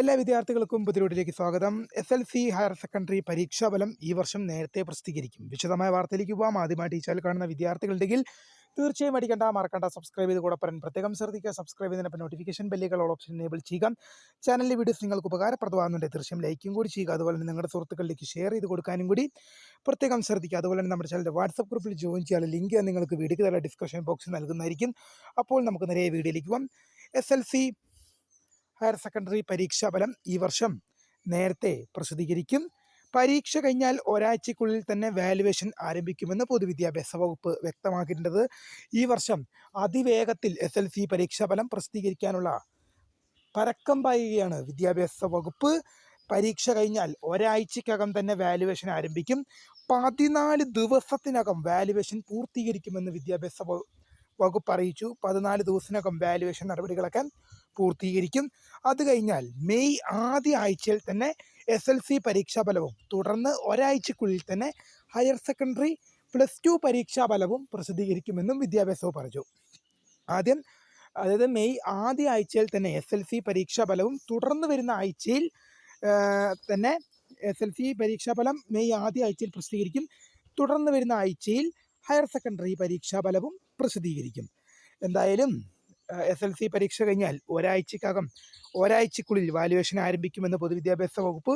എല്ലാ വിദ്യാർത്ഥികൾക്കും പുതിരോട്ടിലേക്ക് സ്വാഗതം. S L C higher secondary പരീക്ഷാഫലം ഈ വർഷം നേരത്തെ പ്രസിദ്ധീകരിക്കും. വിശദമായ വാർത്തയിലേക്ക് പോകാം ആദ്യമായിട്ട് ഈ ചാനൽ കാണുന്ന വിദ്യാർത്ഥികളുണ്ടെങ്കിൽ തീർച്ചയായും അടിക്കണ്ട മറക്കണ്ട സബ്സ്ക്രൈബ് ചെയ്ത് കൂടെ പറയാൻ പ്രത്യേകം ശ്രദ്ധിക്കുക. സബ്സ്ക്രൈബ് ചെയ്തതിനൊപ്പം നോട്ടിഫിക്കേഷൻ ബെല്ലുകൾ ഓപ്ഷൻ എനേബിൾ ചെയ്യുക. ചാനലിലെ വീഡിയോസ് നിങ്ങൾക്ക് ഉപകാരപ്രദമാകുന്നുണ്ട്. തീർച്ചയായും ലൈക്കും കൂടി ചെയ്യുക. അതുപോലെ തന്നെ നിങ്ങളുടെ സുഹൃത്തുക്കളിലേക്ക് ഷെയർ ചെയ്ത് കൊടുക്കാനും കൂടി പ്രത്യേകം ശ്രദ്ധിക്കുക. അതുപോലെ തന്നെ നമ്മുടെ ചാനലിന്റെ വാട്സപ്പ് ഗ്രൂപ്പിൽ ജോയിൻ ചെയ്യാനുള്ള ലിങ്ക് നിങ്ങൾക്ക് വീഡിയോക്ക് തല ഡിസ്ക്രിപ്ഷൻ ബോക്സിൽ നൽകുന്നതായിരിക്കും. അപ്പോൾ നമുക്ക് നേരെ വീഡിയോയിലേക്ക് പോകാം S L C higher secondary പരീക്ഷാഫലം ഈ വർഷം നേരത്തെ പ്രസിദ്ധീകരിക്കും. പരീക്ഷ കഴിഞ്ഞാൽ ഒരാഴ്ചക്കുള്ളിൽ തന്നെ വാലുവേഷൻ ആരംഭിക്കുമെന്ന് പൊതുവിദ്യാഭ്യാസ വകുപ്പ് വ്യക്തമാക്കിയിട്ടുണ്ട്. ഈ വർഷം അതിവേഗത്തിൽ എസ് എൽ സി പരീക്ഷാഫലം പ്രസിദ്ധീകരിക്കാനുള്ള പരക്കം പായുകയാണ് വിദ്യാഭ്യാസ വകുപ്പ്. പരീക്ഷ കഴിഞ്ഞാൽ ഒരാഴ്ചക്കകം തന്നെ വാലുവേഷൻ ആരംഭിക്കും. പതിനാല് ദിവസത്തിനകം വാലുവേഷൻ പൂർത്തീകരിക്കുമെന്ന് വിദ്യാഭ്യാസ വകുപ്പ് അറിയിച്ചു. പതിനാല് ദിവസത്തിനകം വാലുവേഷൻ നടപടികളൊക്കെ പൂർത്തീകരിക്കും. അത് കഴിഞ്ഞാൽ മെയ് ആദ്യ ആഴ്ചയിൽ തന്നെ എസ് എൽ സി പരീക്ഷാഫലവും തുടർന്ന് ഒരാഴ്ചക്കുള്ളിൽ തന്നെ ഹയർ സെക്കൻഡറി പ്ലസ് ടു പരീക്ഷാഫലവും പ്രസിദ്ധീകരിക്കുമെന്നും വിദ്യാഭ്യാസ വകുപ്പ് പറഞ്ഞു. ആദ്യം അതായത് മെയ് ആദ്യ ആഴ്ചയിൽ തന്നെ എസ് എൽ സി പരീക്ഷാഫലവും തുടർന്ന് വരുന്ന ആഴ്ചയിൽ തന്നെ എസ് എൽ സി പരീക്ഷാഫലം മെയ് ആദ്യ ആഴ്ചയിൽ പ്രസിദ്ധീകരിക്കും. തുടർന്ന് വരുന്ന ആഴ്ചയിൽ ഹയർ സെക്കൻഡറി പരീക്ഷാഫലവും പ്രസിദ്ധീകരിക്കും. എന്തായാലും എസ് എൽ സി പരീക്ഷ കഴിഞ്ഞാൽ ഒരാഴ്ചക്കകം ഒരാഴ്ചക്കുള്ളിൽ വാല്യുവേഷൻ ആരംഭിക്കുമെന്ന് പൊതുവിദ്യാഭ്യാസ വകുപ്പ്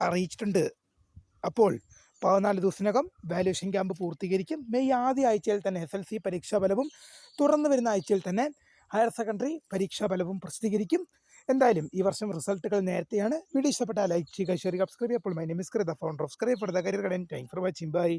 അറിയിച്ചിട്ടുണ്ട്. അപ്പോൾ പതിനാല് ദിവസത്തിനകം വാല്യുവേഷൻ ക്യാമ്പ് പൂർത്തീകരിക്കും. മെയ് ആദ്യ ആഴ്ചയിൽ തന്നെ എസ് എൽ സി പരീക്ഷാ ഫലവും തുടർന്ന് വരുന്ന ആഴ്ചയിൽ തന്നെ ഹയർ സെക്കൻഡറി പരീക്ഷാ ഫലവും പ്രസിദ്ധീകരിക്കും. എന്തായാലും ഈ വർഷം റിസൾട്ടുകൾ നേരത്തെയാണ്. വീഡിയോ ഇഷ്ടപ്പെട്ടാൽ ലൈക്ക് ചെയ്യുക ഷെയർ സബ്സ്ക്രൈബ് അപ്പോൾ my name is Kritha founder of Scribe for the career guidance thank for watching bye